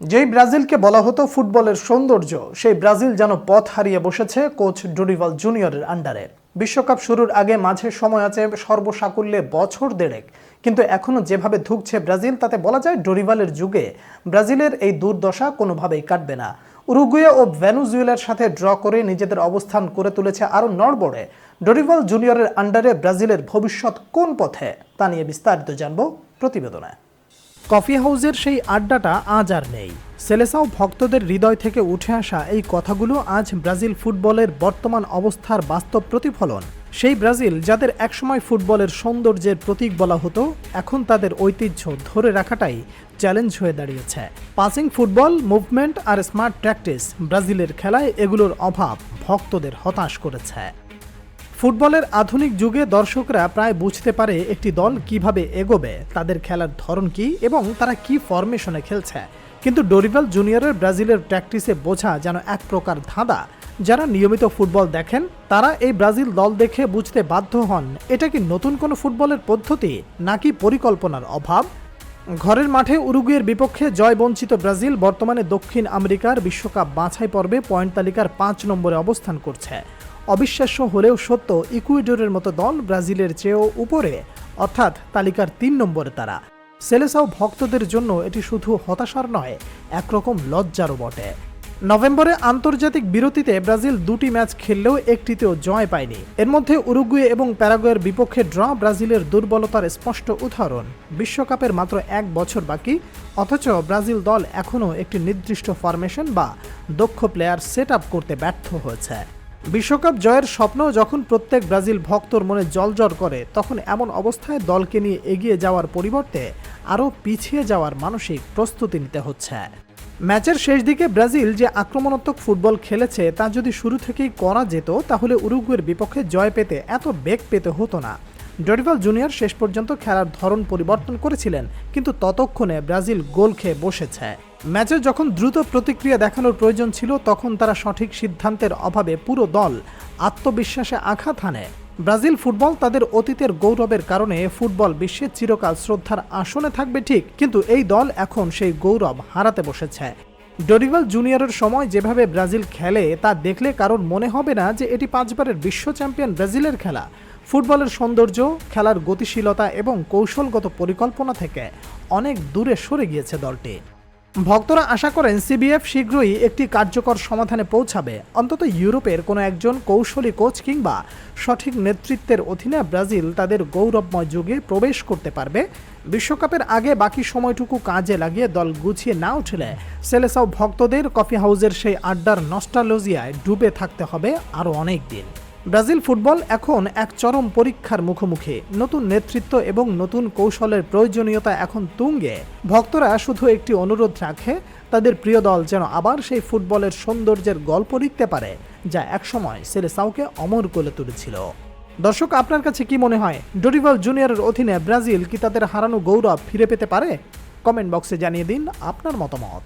যেই ব্রাজিলকে বলা হতো ফুটবলের সৌন্দর্য, সেই ব্রাজিল যেন পথ হারিয়ে বসেছে কোচ ডোরিভাল জুনিয়রের আন্ডারে। বিশ্বকাপ শুরুর আগে মাঝে সময় আছে সর্বসাকুল্যে বছর দেড়েক, কিন্তু এখনও যেভাবে ধুকছে ব্রাজিল, তাতে বলা যায় ডোরিভালের যুগে ব্রাজিলের এই দুর্দশা কোনোভাবেই কাটবে না। উরুগুয়ে ও ভেনুজুয়েলার সাথে ড্র করে নিজেদের অবস্থান করে তুলেছে আরও নড়বড়ে। ডোরিভাল জুনিয়রের আন্ডারে ব্রাজিলের ভবিষ্যৎ কোন পথে, তা নিয়ে বিস্তারিত জানব প্রতিবেদনে। কফি হাউসের সেই আড্ডাটা আজ আর নেই। সেলেসাও ভক্তদের হৃদয় থেকে উঠে আসা এই কথাগুলো আজ ব্রাজিল ফুটবলের বর্তমান অবস্থার বাস্তব প্রতিফলন। সেই ব্রাজিল যাদের একসময় ফুটবলের সৌন্দর্যের প্রতীক বলা হতো, এখন তাদের ঐতিহ্য ধরে রাখাটাই চ্যালেঞ্জ হয়ে দাঁড়িয়েছে। পাসিং ফুটবল, মুভমেন্ট আর স্মার্ট প্র্যাকটিস ব্রাজিলের খেলায় এগুলোর অভাব ভক্তদের হতাশ করেছে। ফুটবলের আধুনিক যুগে দর্শকরা প্রায় বুঝতে পারে একটি দল কীভাবে এগোবে, তাদের খেলার ধরন কি এবং তারা কি ফরমেশনে খেলছে। কিন্তু ডোরিভাল জুনিয়রের ব্রাজিলের প্র্যাকটিসে বোঝা যেন এক প্রকার ধাঁধা। যারা নিয়মিত ফুটবল দেখেন, তারা এই ব্রাজিল দল দেখে বুঝতে বাধ্য হন, এটা কি নতুন কোনো ফুটবলের পদ্ধতি নাকি পরিকল্পনার অভাব? ঘরের মাঠে উরুগুয়ের বিপক্ষে জয় বঞ্চিত ব্রাজিল বর্তমানে দক্ষিণ আমেরিকার বিশ্বকাপ বাছাই পর্বে পয়েন্ট তালিকার পাঁচ নম্বরে অবস্থান করছে। অবিশ্বাস্য হলেও সত্য, ইকুয়েডরের মতো দল ব্রাজিলের চেয়েও উপরে। অর্থাৎ তালিকার তিন নম্বরে তারা। সেলেসাও ভক্তদের জন্য এটি শুধু হতাশার নয়, একরকম লজ্জারও বটে। নভেম্বরে আন্তর্জাতিক বিরতিতে ব্রাজিল দুটি ম্যাচ খেললেও একটিতেও জয় পায়নি। এর মধ্যে উরুগুয়ে এবং প্যারাগুয়ের বিপক্ষে ড্র ব্রাজিলের দুর্বলতার স্পষ্ট উদাহরণ। বিশ্বকাপের মাত্র এক বছর বাকি, অথচ ব্রাজিল দল এখনও একটি নির্দিষ্ট ফরমেশন বা দক্ষ প্লেয়ার সেট করতে ব্যর্থ হয়েছে। বিশ্বকাপ জয়ের স্বপ্ন যখন প্রত্যেক ব্রাজিল ভক্তর মনে জলজর করে, তখন এমন অবস্থায় দলকে নিয়ে এগিয়ে যাওয়ার পরিবর্তে আরও পিছিয়ে যাওয়ার মানসিক প্রস্তুতি নিতে হচ্ছে। ম্যাচের শেষ দিকে ব্রাজিল যে আক্রমণাত্মক ফুটবল খেলেছে, তা যদি শুরু থেকেই করা যেত, তাহলে উরুগুয়ের বিপক্ষে জয় পেতে এত বেগ পেতে হতো না। ডরিভাল জুনিয়র শেষ পর্যন্ত খেলার ধরন পরিবর্তন করেছিলেন, কিন্তু ততক্ষণে ব্রাজিল গোল খেয়ে বসেছে। ম্যাচে যখন দ্রুত প্রতিক্রিয়া দেখানোর প্রয়োজন ছিল, তখন তারা সঠিক সিদ্ধান্তের অভাবে পুরো দল আত্মবিশ্বাসে আঘাত হানে। ব্রাজিল ফুটবল তাদের অতীতের গৌরবের কারণে ফুটবল বিশ্বে চিরকাল শ্রদ্ধার আসনে থাকবে ঠিক, কিন্তু এই দল এখন সেই গৌরব হারাতে বসেছে। ডরিভাল জুনিয়রের সময় যেভাবে ব্রাজিল খেলে, তা দেখলে কারোর মনে হবে না যে এটি পাঁচবারের বিশ্ব চ্যাম্পিয়ন ব্রাজিলের খেলা। ফুটবলের সৌন্দর্য, খেলার গতিশীলতা এবং কৌশলগত পরিকল্পনা থেকে অনেক দূরে সরে গিয়েছে দলটি। ভক্তরা আশা করেন সিবিএফ শীঘ্রই একটি কার্যকর সমাধানে পৌঁছাবে। অন্তত ইউরোপের কোনো একজন কৌশলী কোচ কিংবা সঠিক নেতৃত্বের অধীনে ব্রাজিল তাদের গৌরবময় যুগে প্রবেশ করতে পারবে। বিশ্বকাপের আগে বাকি সময়টুকু কাজে লাগিয়ে দল গুছিয়ে না উঠলে সেলেসাও ভক্তদের কফি হাউজের সেই আড্ডার নস্টালজিয়ায় ডুবে থাকতে হবে আরও অনেক দিন। ব্রাজিল ফুটবল এখন এক চরম পরীক্ষার মুখোমুখি। নতুন নেতৃত্ব এবং নতুন কৌশলের প্রয়োজনীয়তা এখন তুঙ্গে। ভক্তরা শুধু একটি অনুরোধ রাখে, তাদের প্রিয় দল যেন আবার সেই ফুটবলের সৌন্দর্যের গল্প লিখতে পারে, যা একসময় সেলেসাউকে অমর করে তুলেছিল। দর্শক, আপনার কাছে কি মনে হয়? ডোরিভাল জুনিয়রের অধীনে ব্রাজিল কি তাদের হারানো গৌরব ফিরে পেতে পারে? কমেন্ট বক্সে জানিয়ে দিন আপনার মতামত।